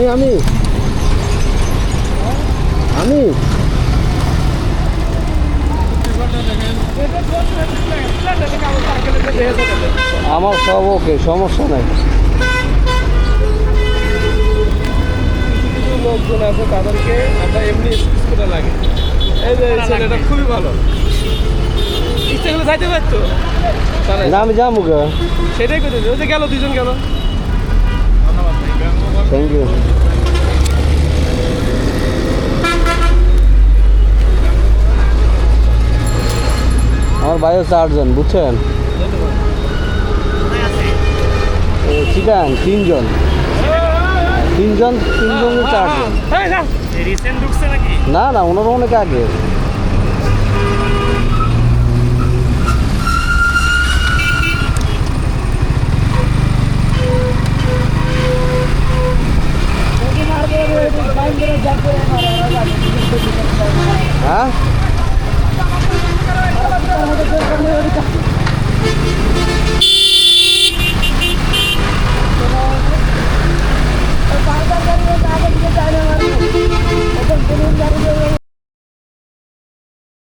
আমি আমি। আমি। আমার সব ওকে সমস্যা নাই। কিছু লোকজন আছে তাদেরকে আমরা এমনি করে লাগে। এই যে ছেলেটা খুবই ভালো। ইচ্ছে করলে যাইতে পারতো। না আমি যাব গা। সেটাই করে ওই যে গেল দুজন গেল। থ্যাংক ইউ আমার ভাইও চারজন বুঝছেন চিকান তিনজন তিনজন তিনজন চারজন এই না রিসেন্ট ঢুকছে নাকি না না ওনারা অনেক আগে Ha?